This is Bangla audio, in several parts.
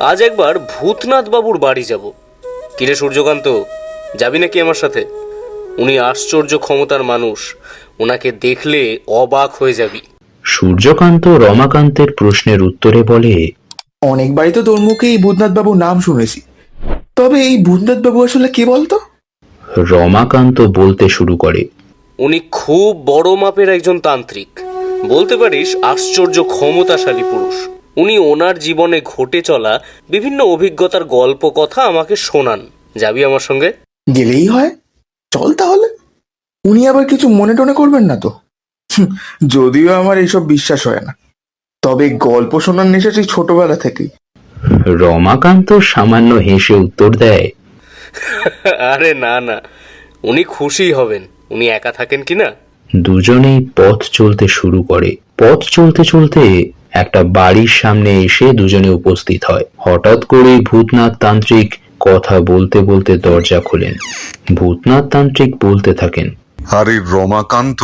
আজ একবার ভূতনাথ বাবুর বাড়ি যাব। কিরে সূর্যকান্ত যাবি নাকি আমার সাথে? উনি আশ্চর্য ক্ষমতার মানুষ ওনাকে দেখলে অবাক হয়ে যাবি। সূর্যকান্ত রমাকান্তের প্রশ্নের উত্তরে বলে অনেকবারই তো তোর মুখে এই ভূতনাথ বাবুর নাম শুনেছি। তবে এই ভূতনাথ বাবু আসলে কে বলতো? রমাকান্ত বলতে শুরু করে উনি খুব বড় মাপের একজন তান্ত্রিক। বলতে পারিস আশ্চর্য ক্ষমতাশালী পুরুষ। উনি ওনার জীবনে ঘটে চলা বিভিন্ন অভিজ্ঞতার গল্প কথা আমাকে শোনান। যাবি আমার সঙ্গে? গেলেই হয়। চল তাহলে। উনি আবার কিছু মনে টনে করবেন না তো। যদিও আমার এইসব বিশ্বাস হয় না। তবে গল্প শোনার নেশা সেই ছোটবেলা থেকেই। রমাকান্ত সামান্য হেসে উত্তর দেয় আরে না না। উনি খুশি হবেন। উনি একা থাকেন কি না দুজনেই পথ চলতে শুরু করে। পথ চলতে চলতে একটা বাড়ির সামনে এসে দুজনে উপস্থিত হয়। হঠাৎ করেই ভূতনাথ তান্ত্রিক কথা বলতে বলতে দরজা খোলেন। ভূতনাথ তান্ত্রিক বলতে থাকেন আরে রমাকান্ত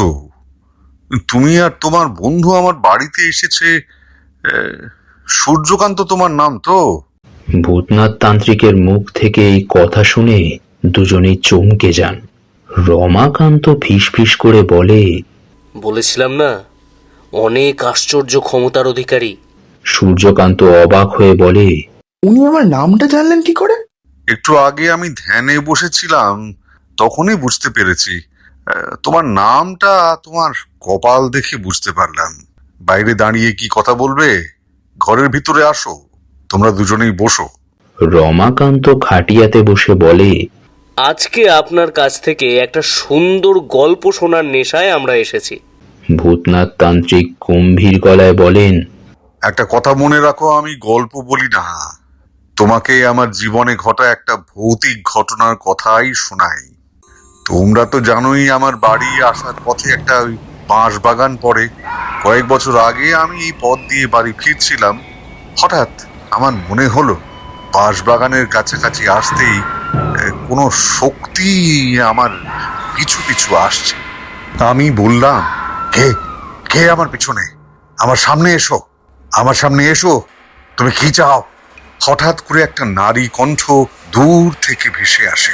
তুমি আর তোমার বন্ধু আমার বাড়িতে এসেছে আহ, সূর্যকান্ত তোমার নাম তো? ভূতনাথ তান্ত্রিকের মুখ থেকে এই কথা শুনে দুজনেই চমকে যান। রমাকান্ত ফিস ফিস করে বলে বলেছিলাম না অনেক আশ্চর্য ক্ষমতার অধিকারী। সূর্যকান্ত অবাক হয়ে বলে উনি আমার নামটা জানলেন কি করে? একটু আগে আমি ধ্যানে বসেছিলাম তখনই বুঝতে পেরেছি। আহ, তোমার নামটা তোমার কপাল দেখে বুঝতে পারলাম। বাইরে দাঁড়িয়ে কি কথা বলবে? ঘরের ভিতরে আসো তোমরা দুজনেই বসো। রমাকান্ত খাটিয়াতে বসে বলে আজকে আপনার কাছ থেকে একটা সুন্দর গল্প শোনার নেশায় আমরা এসেছি। ভূতনাথ তান্ত্রিক গম্ভীর গলায় বলেন, একটা কথা মনে রাখো, আমি গল্প বলি না। তোমাকে আমার জীবনে ঘটা একটা ভৌতিক ঘটনার কথাই শোনাই। তোমরা তো জানোই আমার বাড়ি আসার পথে একটা বাঁশ বাগান পড়ে। কয়েক বছর আগে আমি এই পথ দিয়ে বাড়ি ফিরছিলাম। হঠাৎ আমার মনে হলো বাঁশ বাগানের কাছাকাছি আসতেই কোনো শক্তি আমার পিছু পিছু আসছে। আমি বললাম কে? কে আমার পিছনে? আমার সামনে এসো। আমার সামনে এসো। তুমি কি চাও? হঠাৎ করে একটা নারী কণ্ঠ দূর থেকে ভেসে আসে।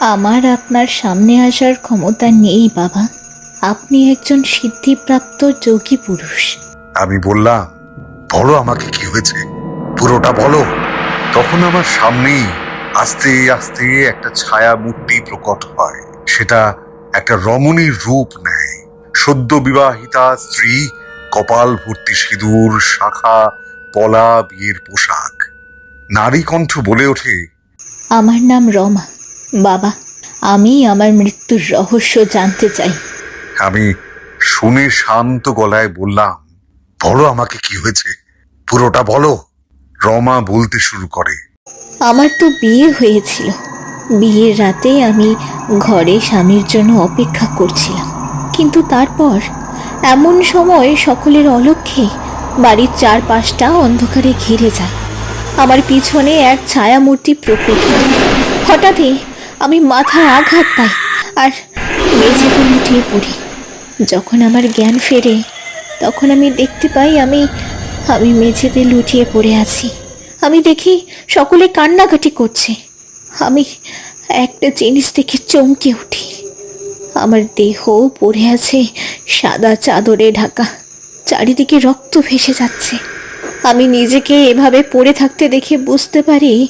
আমার আপনার সামনে আসার ক্ষমতা নেই বাবা। আপনি একজন সিদ্ধিপ্রাপ্ত যোগী পুরুষ। আমি বললাম বলো আমাকে কি হয়েছে। পুরোটা বলো। তখন আমার সামনেই আস্তে আস্তে একটা ছায়া মূর্তি প্রকট হয়। সেটা একটা রমণীর রূপ নেয়। সদ্য বিবাহিতা স্ত্রী কপাল ভর্তি সিঁদুর শাখা পলা বিয়ের পোশাক। নারী কণ্ঠ বলে ওঠে আমার নাম রমা বাবা। আমি আমার মৃত্যুর রহস্য জানতে চাই। আমি শুনে শান্ত গলায় বললাম বলো আমাকে কি হয়েছে? পুরোটা বলো। রমা বলতে শুরু করে আমার তো বিয়ে হয়েছিল। বিয়ের রাতে আমি ঘরে স্বামীর জন্য অপেক্ষা করছিলাম। কিন্তু তারপর এমন সময় সকলের অলক্ষ্যে বাড়ির চারপাশটা অন্ধকারে ঘিরে যায়। আমার পিছনে এক ছায়ামূর্তি প্রকট হয় হঠাৎই আমি মাথায় আঘাত পাই আর মেঝেতে লুটিয়ে পড়ি। যখন আমার জ্ঞান ফেরে, তখন আমি দেখতে পাই আমি আমি মেঝেতে লুটিয়ে পড়ে আছি। আমি দেখি সকলে কান্নাকাটি করছে। আমি একটা জিনিস দেখে চমকে উঠি। আমার দেহ পড়ে আছে সাদা চাদরে ঢাকা। চারিদিকে রক্ত ভেসে যাচ্ছে। আমি নিজেকে এভাবে পড়ে থাকতে দেখে বুঝতে পারি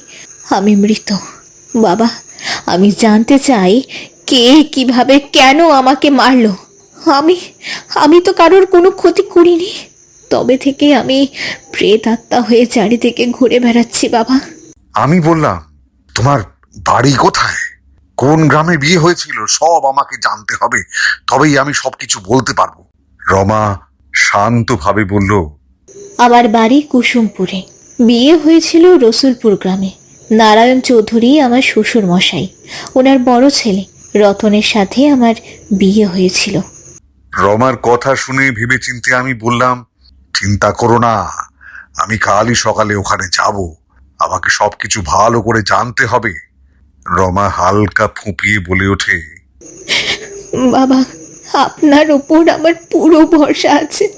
আমি মৃত। বাবা, আমি জানতে চাই কে কীভাবে কেন আমাকে মারলো? আমি আমি তো কারোর কোনো ক্ষতি করিনি। তবে থেকে আমি প্রেত আত্মা হয়ে চারিদিকে ঘুরে বেড়াচ্ছি, বাবা। আমি বললাম, তোমার বাড়ি কোথায়? কোন গ্রামে বিয়ে হয়েছিল সব আমাকে জানতে হবে। তবেই আমি সবকিছু বলতে পারব। রমা শান্তভাবে বলল আমার বাড়ি কুসুমপুরে। বিয়ে হয়েছিল রসুলপুর গ্রামে। নারায়ণ চৌধুরী আমার শ্বশুর মশাই ওনার বড় ছেলে। রতনের সাথে আমার বিয়ে হয়েছিল। রমার কথা শুনে ভেবেচিন্তে আমি বললাম চিন্তা করো না আমি কালই সকালে ওখানে যাব। আমাকে সবকিছু ভালো করে জানতে হবে। রমা হালকা ফুঁপিয়ে বলে ওঠে বাবা আপনার ওপর আমার পুরো ভরসা আছে।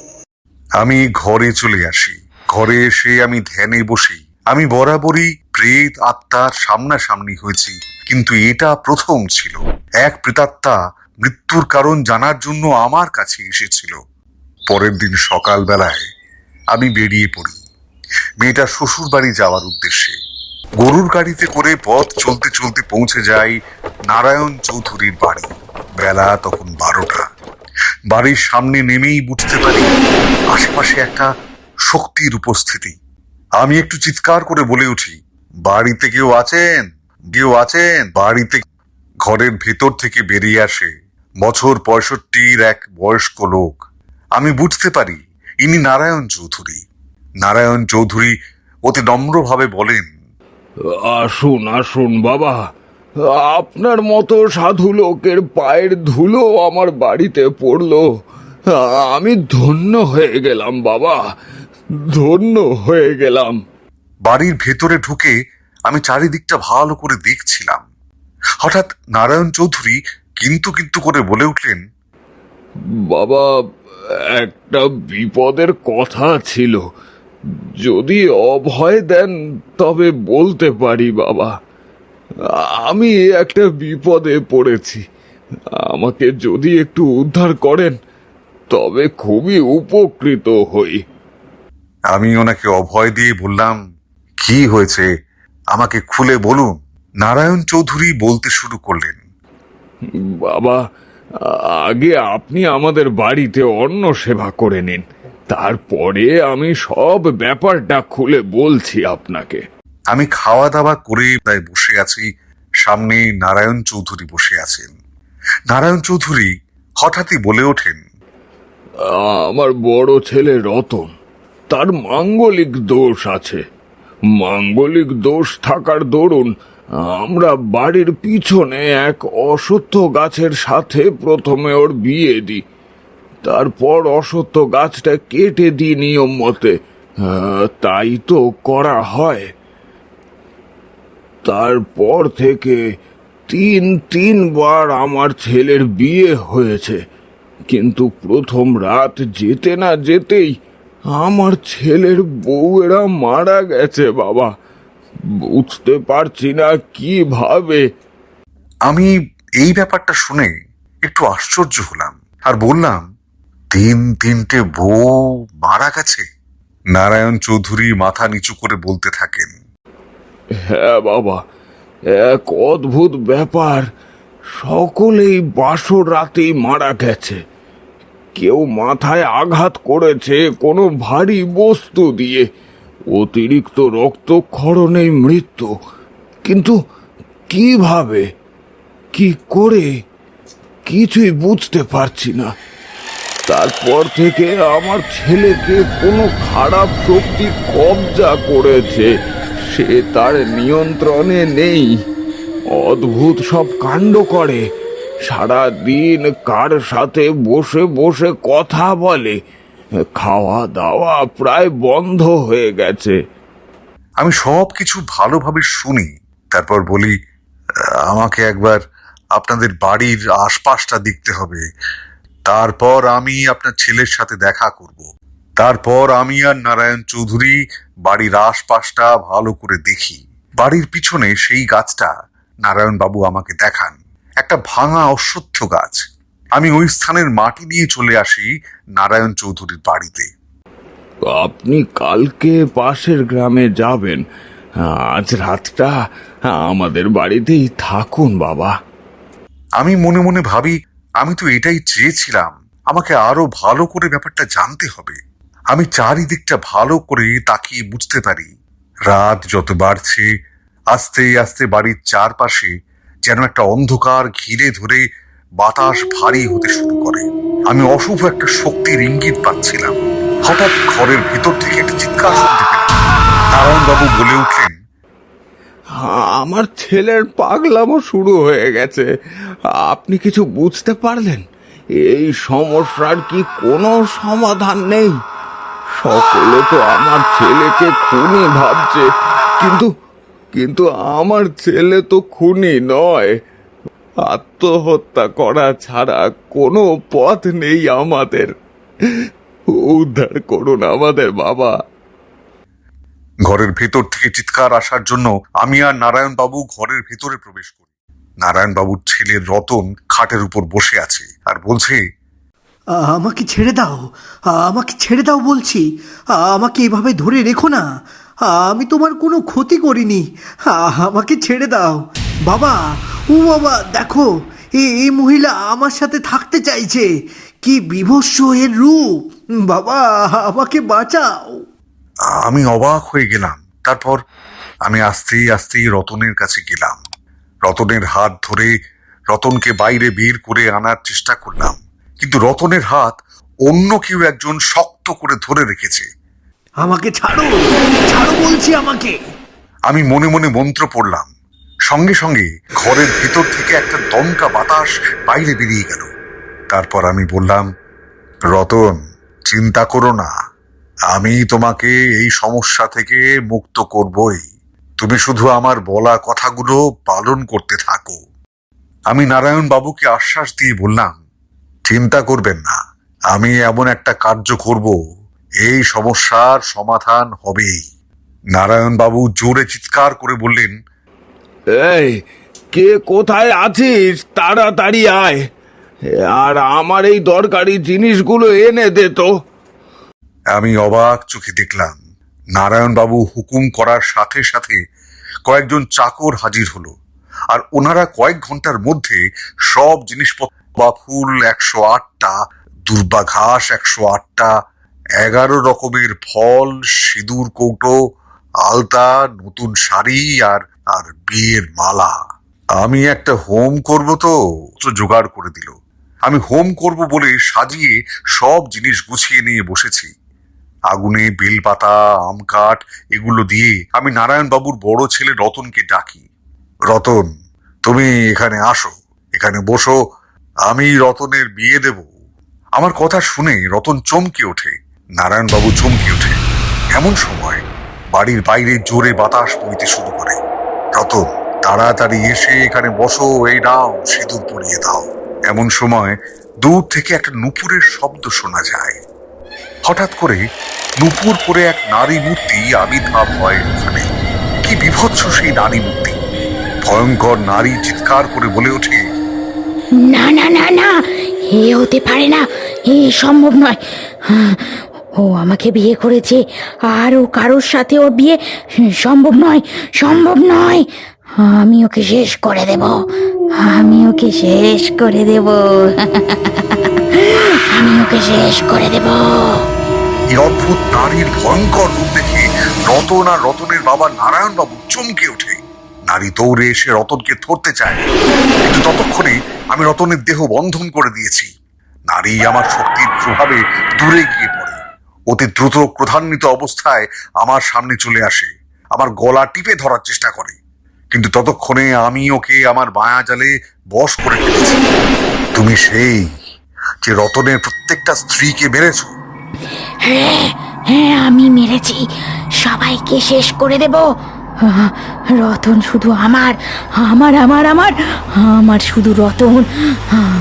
আমি ঘরে চলে আসি। ঘরে এসে আমি ধ্যানে বসি। আমি বরাবরই প্রেত আত্মার সামনাসামনি হয়েছি কিন্তু এটা প্রথম ছিল। এক প্রেতাত্মা মৃত্যুর কারণ জানার জন্য আমার কাছে এসেছিল। পরের দিন সকালবেলায় আমি বেরিয়ে পড়ি। মেয়েটা শ্বশুর বাড়ি যাওয়ার উদ্দেশ্যে। গরুর গাড়িতে করে পথ চলতে চলতে পৌঁছে যাই নারায়ণ চৌধুরীর বাড়ি। বেলা তখন বারোটা। বাড়ির সামনে নেমেই বুঝতে পারি আশেপাশে একটা শক্তির উপস্থিতি। আমি একটু চিৎকার করে বলে উঠি, বাড়িতে কেউ আছেন? কেউ আছেন? বাড়িতে ঘরের ভেতর থেকে বেরিয়ে আসে বছর পঁয়ষট্টির এক বয়স্ক লোক। আমি বুঝতে পারি, ইনি নারায়ণ চৌধুরী। নারায়ণ চৌধুরী অতি নম্রভাবে বলেন আসুন আসুন বাবা। আপনার মতো সাধু লোকের পায়ের ধুলো আমার বাড়িতে পড়ল। আমি ধন্য হয়ে গেলাম বাবা। ধন্য হয়ে গেলাম। বাড়ির ভেতরে ঢুকে আমি চারিদিকটা ভালো করে দেখছিলাম। হঠাৎ নারায়ণ চৌধুরী কিন্তু কিন্তু করে বলে উঠলেন বাবা একটা বিপদের কথা ছিল। যদি অভয় দেন তবে বলতে পারি বাবা। আমি একটা বিপদে পড়েছি। আমাকে যদি একটু উদ্ধার করেন তবে খুবই উপকৃত হই। আমি ওনাকে অভয় দিয়ে বললাম কি হয়েছে? আমাকে খুলে বলুন। নারায়ণ চৌধুরী বলতে শুরু করলেন বাবা আগে আপনি আমাদের বাড়িতে অন্ন সেবা করে নিন। তারপরে আমি সব ব্যাপারটা খুলে বলছি আপনাকে। আমি খাওয়া দাওয়া করে প্রায় বসে আছি সামনে নারায়ণ চৌধুরী বসে আছেন। নারায়ণ চৌধুরী হঠাৎই বলে ওঠেন আমার বড় ছেলে রতন তার মাঙ্গলিক দোষ আছে। মাঙ্গলিক দোষ থাকার দরুন আমরা বাড়ির পিছনে এক অসত্য গাছের সাথে প্রথমে ওর বিয়ে দিই। তারপর অসত্য গাছটা কেটে দিই নিয়ম মতে। আহ, তাই তো করা হয়। তারপর থেকে তিন তিনবার আমার ছেলের বিয়ে হয়েছে। কিন্তু প্রথম রাত যেতে না যেতেই আমার ছেলের বউয়েরা মারা গেছে বাবা। বুঝতে পারছি না কীভাবে। আমি এই ব্যাপারটা শুনে একটু আশ্চর্য হলাম আর বললাম তিন তিনটে বউ মারা গেছে? নারায়ণ চৌধুরী মাথা নিচু করে বলতে থাকেন। হ্যাঁ বাবা, এক অদ্ভুত ব্যাপার। সকলেই বাসর রাতেই মারা গেছে। কেউ মাথায় আঘাত করেছে কোনো ভারী বস্তু দিয়ে। অতিরিক্ত রক্তক্ষরণেই মৃত্যু। কিন্তু কীভাবে? কি করে? কিছুই বুঝতে পারছি না। তারপর থেকে আমার ছেলেকে কোনো খারাপ শক্তি কবজা করেছে। সে তার নিয়ন্ত্রণে নেই। অদ্ভুত সব কাণ্ড করে। সারা দিন কার সাথে বসে বসে কথা বলে। খাওয়া দাওয়া প্রায় বন্ধ হয়ে গেছে। আমি সব কিছু ভালোভাবে শুনি, তারপর বলি, আমাকে একবার আপনাদের বাড়ির আশপাশটা দেখতে হবে। তারপর আমি আপনার ছেলের সাথে দেখা করব। তারপর আমি আর নারায়ণ চৌধুরী বাড়ির আশপাশটা ভালো করে দেখি। বাড়ির পিছনে সেই গাছটা নারায়ণ বাবু আমাকে দেখান। একটা ভাঙা অশ্বত্থ গাছ। আমি ওই স্থানের মাটি নিয়ে চলে আসি নারায়ণ চৌধুরীর বাড়িতে। আপনি কালকে পাশের গ্রামে যাবেন। আজ রাতটা আমাদের বাড়িতেই থাকুন বাবা। আমি মনে মনে ভাবি আমি তো এটাই চেয়েছিলাম, আমাকে আরও ভালো করে ব্যাপারটা জানতে হবে। আমি চারিদিকটা ভালো করে তাকিয়ে বুঝতে পারি। রাত যত বাড়ছে, আস্তে আস্তে বাড়ির চারপাশে যেন একটা অন্ধকার ঘিরে ধরে বাতাস ভারী হতে শুরু করে। আমি অশুভ একটা শক্তির ইঙ্গিত পাচ্ছিলাম। হঠাৎ ঘরের ভিতর থেকে একটা চিৎকার শুনতে পেলাম। নারায়ণবাবু বলে উঠলেন আমার ছেলের পাগলামো শুরু হয়ে গেছে। আপনি কিছু বুঝতে পারলেন? এই সমস্যার কি কোনো সমাধান নেই? সকলে তো আমার ছেলেকে খুনি ভাবছে, কিন্তু কিন্তু আমার ছেলে তো খুনি নয়। আত্মহত্যা করা ছাড়া কোনো পথ নেই আমাদের। উদ্ধার করুন আমাদের বাবা। ঘরের ভেতর থেকে চিৎকার আসার জন্য আমি আর নারায়ণ বাবু ঘরের ভেতরে প্রবেশ করি। নারায়ণ বাবুর ছেলে রতন খাটের উপর বসে আছে আর বলছে, আমাকে ছেড়ে দাও, আমাকে ছেড়ে দাও বলছি, আমাকে এভাবে ধরে রেখো না, আমি তোমার কোনো ক্ষতি করিনি, আমাকে ছেড়ে দাও। বাবা, ও বাবা, দেখো এই মহিলা আমার সাথে থাকতে চাইছে, কি বিভৎস এর রূপ। বাবা, আমাকে বাঁচাও। আমি অবাক হয়ে গেলাম। তারপর আমি আস্তে আস্তে রতনের কাছে গেলাম। রতনের হাত ধরে রতনকে বাইরে বের করে আনার চেষ্টা করলাম। কিন্তু রতনের হাত অন্য কেউ একজন শক্ত করে ধরে রেখেছে। আমাকে ছাড়ো! ছাড়ো বলছি আমাকে! আমি মনে মনে মন্ত্র পড়লাম। সঙ্গে সঙ্গে ঘরের ভিতর থেকে একটা দমকা বাতাস বাইরে বেরিয়ে গেল। তারপর আমি বললাম রতন চিন্তা করো না। আমি তোমাকে এই সমস্যা থেকে মুক্ত করবই। তুমি শুধু আমার বলা কথাগুলো পালন করতে থাকো। আমি নারায়ণ বাবুকে আশ্বাস দিয়ে বললাম, চিন্তা করবেন না, আমি এমন একটা কার্য করব, এই সমস্যার সমাধান হবেই। নারায়ণ বাবু জোরে চিৎকার করে বললেন, এই, কে কোথায় আছিস? তাড়াতাড়ি আয়। আর আমার এই দরকারি জিনিসগুলো এনে দে তো। আমি অবাক চোখে দেখলাম নারায়ণ বাবু হুকুম করার সাথে সাথে কয়েকজন চাকর হাজির হলো, আর ওনারা কয়েক ঘণ্টার মধ্যে সব জিনিসপত্র, বা ফুল একশো আটটা, দুর্বা ঘাস একশো আটটা, এগারো রকমের ফল, সিঁদুর, কৌটো, আলতা, নতুন শাড়ি, আর আর বিয়ের মালা। আমি একটা হোম করব তো জোগাড় করে দিল। আমি হোম করব বলে সাজিয়ে সব জিনিস গুছিয়ে নিয়ে বসেছি। আগুনে, বেলপাতা আম কাঠ এগুলো দিয়ে আমি নারায়ণ বাবুর বড় ছেলে রতনকে ডাকি। রতন, তুমি এখানে আসো, এখানে বসো, আমি রতনের বিয়ে দেব। আমার কথা শুনে রতন চমকে ওঠে। নারায়ণ বাবু চমকে ওঠে। এমন সময় বাড়ির বাইরে জোরে বাতাস বইতে শুরু করে। রতন, তাড়াতাড়ি এসে এখানে বসো, এই নাও, সিঁদুর পরিয়ে দাও। এমন সময় দূর থেকে একটা নুপুরের শব্দ শোনা যায়। হঠাৎ করে নুপুর পরে এক নারী মূর্তি আবির্ভাব হয় ওখানে। কি বিভৎস সেই নারী মূর্তি। ভয়ঙ্কর নারী চিৎকার করে বলে ওঠে না না না না এ হতে পারে না এ সম্ভব নয়। হ্যাঁ, ও আমাকে বিয়ে করেছে আর ও কারোর সাথে ওর বিয়ে সম্ভব নয় সম্ভব নয়। আমি ওকে শেষ করে দেব আমি ওকে শেষ করে দেব আমি ওকে শেষ করে দেব। এই অদ্ভুত নারীর ভয়ঙ্কর রূপ দেখে রতন আর রতনের বাবা নারায়ণ বাবু চমকে ওঠে। নারী দৌড়ে এসে রতনকে ধরতে চায়। কিন্তু ততক্ষণে আমি রতনের দেহ বন্ধন করে দিয়েছি। নারী আমার শক্তির প্রভাবে দূরে গিয়ে পড়ে। অতি দ্রুত ক্রধান্বিত অবস্থায় আমার সামনে চলে আসে। আমার গলা টিপে ধরার চেষ্টা করে। কিন্তু ততক্ষণে আমি ওকে আমার মায়া জালে বশ করে ফেলেছি তুমি সেই যে রতনের প্রত্যেকটা স্ত্রীকে মেরেছো হ্যাঁ হ্যাঁ আমি মেরেছি। সবাইকে শেষ করে দেব। রতন শুধু আমার আমার আমার আমার আমার শুধু রতন।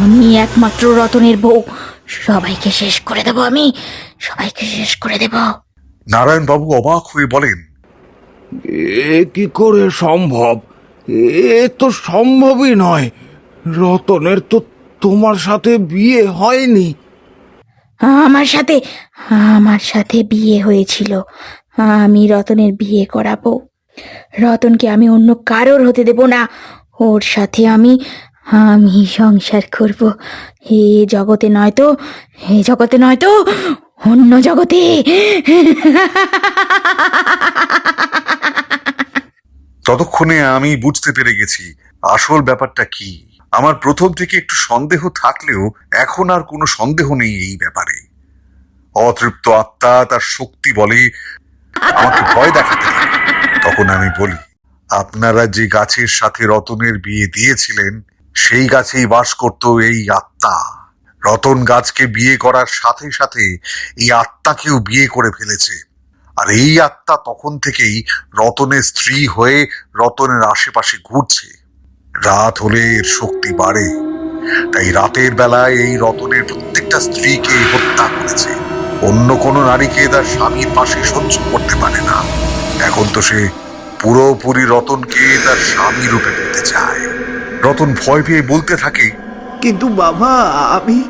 আমি একমাত্র রতনের বউ। সবাইকে শেষ করে দেব আমি। সবাইকে শেষ করে দেব। নারায়ণ বাবু অবাক হয়ে বলেন এ কি করে সম্ভব? এ তো সম্ভবই নয়। রতনের তো তোমার সাথে বিয়ে হয়নি। আমার সাথে আমার সাথে বিয়ে হয়েছিল। আমি রতনের বিয়ে করাবো। রতনকে আমি অন্য কারোর হতে দেব না। ওর সাথে আমি আমি সংসার করব। হে জগতে নয় তো এ জগতে নয় তো অন্য জগতে। ততক্ষণে আমি বুঝতে পেরে গেছি আসল ব্যাপারটা কি। আমার প্রথম থেকে একটু সন্দেহ থাকলেও এখন আর কোনো সন্দেহ নেই এই ব্যাপারে। অতৃপ্ত আত্মা তার শক্তি বলে আমাকে ভয় দেখাতে তখন আমি বলি, আপনারা যে গাছের সাথে রতনের বিয়ে দিয়েছিলেন, সেই গাছেই বাস করত এই আত্মা। রতন গাছকে বিয়ে করার সাথে সাথে এই আত্মাকেও বিয়ে করে ফেলেছে। আর এই আত্মা তখন থেকেই রতনের স্ত্রী হয়ে রতনের আশেপাশে ঘুরছে। রাত হলে এর শক্তি বাড়ে। তাই রাতের বেলায় এই রতনের প্রত্যেকটা স্ত্রীকে হত্যা করেছে। অন্য কোনো নারীকে তার স্বামীর পাশে সহ্য করতে পারে না। এখন তো সে পুরোপুরি রতনকে তার স্বামী রূপে পেতে চায়। রতন ভয় পেয়ে বলতে থাকে কিন্তু বাবা আমি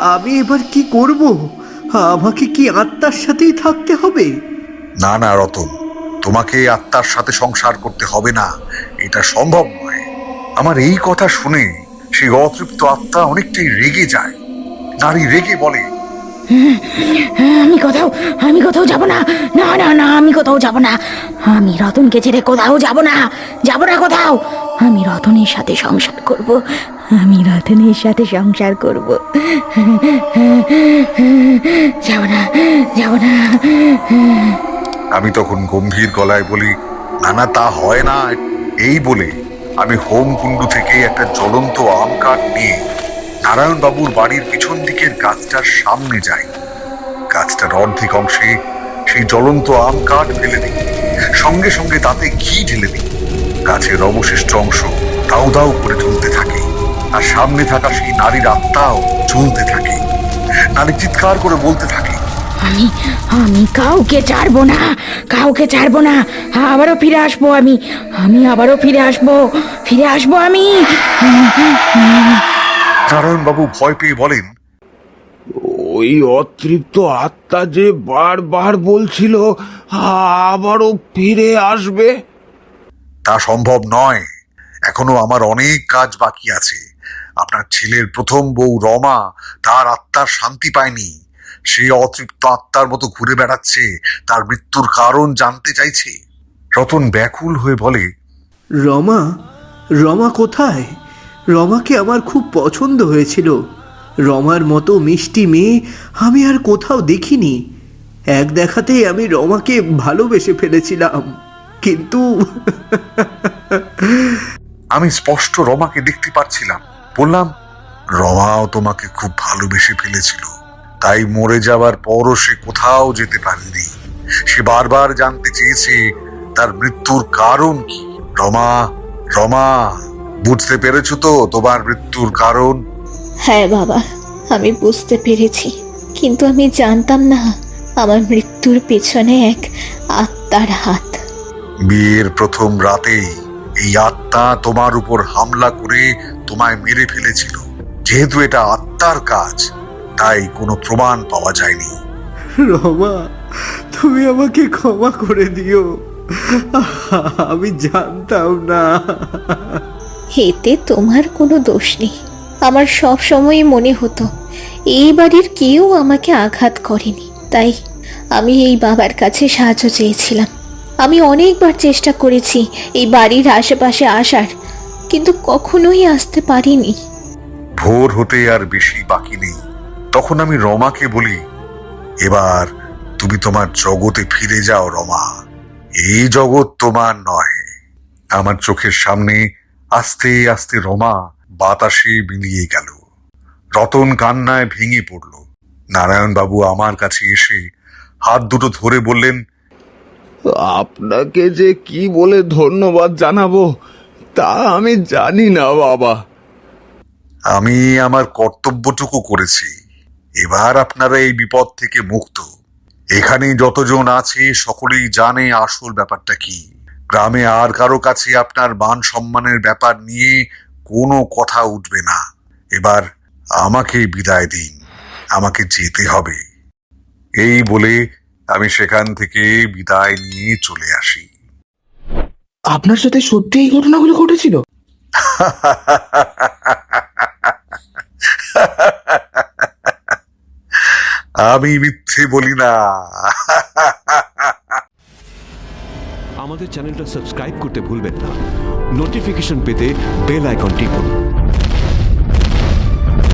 আমি এবার কি করব? আমাকে কি আত্মার সাথেই থাকতে হবে? না না রতন তোমাকে আত্মার সাথে সংসার করতে হবে না। এটা সম্ভব নয়। আমার এই কথা শুনে সেই অতৃপ্ত আত্মা অনেকটাই রেগে যায়। নারী রেগে বলে আমি কোথাও আমি কোথাও যাব না। না না না আমি কোথাও যাব না। আমি রতনকে ছেড়ে কোথাও যাব না। যাব না কোথাও। আমি রতনের সাথে সংসার করব। আমি রতনের সাথে সংসার করব। যাব না যাব না। আমি তখন গম্ভীর গলায় বলি না না তা হয় না। এই বলে আমি হোম কুণ্ডু থেকে একটা জ্বলন্ত আম কাঠ নিয়ে নারায়ণবাবুর বাড়ির পিছন দিকের গাছটার সামনে যাই। গাছটার অর্ধেক অংশে সেই জ্বলন্ত আম কাঠ ফেলে দিই। সঙ্গে সঙ্গে তাতে ঘি ঢেলে দিই। গাছের অবশিষ্ট অংশ দাউ দাউ করে জ্বলতে থাকে। আর সামনে থাকা সেই নারীর আত্মাও জ্বলতে থাকে। নারী চিৎকার করে বলতে থাকে আমি আমি কাউকে ছাড়বো না কাউকে ছাড়বো না। আবারও ফিরে আসব আমি আমি আবারও ফিরে আসব ফিরে আসব আমি। নারায়ণবাবু ভয় পেয়ে বলেন ওই অতৃপ্ত আত্মা যে বারবার বলছিল আবারও ফিরে আসবে? তা সম্ভব নয়। এখনও আমার অনেক কাজ বাকি আছে। আপনার ছেলের প্রথম বউ রমা তার আত্মার শান্তি পায়নি। সে অতৃপ্ত আত্মার মতো ঘুরে বেড়াচ্ছে তার মৃত্যুর কারণ জানতে চাইছে। রতন ব্যাকুল হয়ে বলে রমা রমা কোথায়? রমাকে আমার খুব পছন্দ হয়েছিল। রমার মতো মিষ্টি মেয়ে আমি আর কোথাও দেখিনি। এক দেখাতেই আমি রমাকে ভালোবেসে ফেলেছিলাম। কিন্তু আমি স্পষ্ট রমাকে দেখতে পাচ্ছিলাম বললাম রমাও তোমাকে খুব ভালোবেসে ফেলেছিল। তাই মরে যাওয়ার পরও সে কোথাও যেতে পারেনি। সে বারবার জানতে চেয়েছে তার মৃত্যুর কারণ কি? রমা রমা বুঝতে পেরেছ তো তোমার মৃত্যুর কারণ? হ্যাঁ বাবা আমি বুঝতে পেরেছি। কিন্তু আমি জানতাম না আমার মৃত্যুর পেছনে এক আত্মার হাত। বিয়ের প্রথম রাতেই এই আত্মা তোমার উপর হামলা করে তোমায় মেরে ফেলেছিল। যেহেতু এটা আত্মার কাজ তাই কোনো প্রমাণ পাওয়া যায়নি। রমা তুমি আমাকে ক্ষমা করে দিও। আমি জানতাম না। এতে তোমার কোনো দোষ নেই। আমার সব সময়ই মনে হতো এই বাড়ির কেউ আমাকে আঘাত করেনি। তাই আমি এই বাবার কাছে সাহায্য চেয়েছিলাম। আমি অনেকবার চেষ্টা করেছি এই বাড়ির আশেপাশে আসার কিন্তু কখনোই আসতে পারিনি। ভোর হতে আর বেশি বাকি নেই। তখন আমি রমাকে বলি এবার তুমি তোমার জগতে ফিরে যাও রমা। এই জগৎ তোমার নয়। আমার চোখের সামনে আস্তে আস্তে রমা বাতাসে মিলিয়ে গেল। রতন কান্নায় ভেঙে পড়ল। নারায়ণবাবু আমার কাছে এসে হাত দুটো ধরে বললেন আপনাকে যে কি বলে ধন্যবাদ জানাব তা আমি জানি না বাবা। আমি আমার কর্তব্যটুকু করেছি। এবার আপনারা এই বিপদ থেকে মুক্ত। এখানে যতজন আছে সকলেই জানে আসল ব্যাপারটা কি। গ্রামে আর কারও কাছে আপনার মান সম্মানের ব্যাপার নিয়ে কোনো কথা উঠবে না। এবার আমাকে বিদায় দিন। আমাকে যেতে হবে। এই বলে আমি সেখান থেকে বিদায় নিয়ে চলে আসি। আপনার সাথে সত্যি এই ঘটনাগুলো ঘটেছিল? আমি মিথ্যে বলি না। আমাদের চ্যানেলটা সাবস্ক্রাইব করতে ভুলবেন না। নোটিফিকেশন পেতে বেল আইকন টিপুন।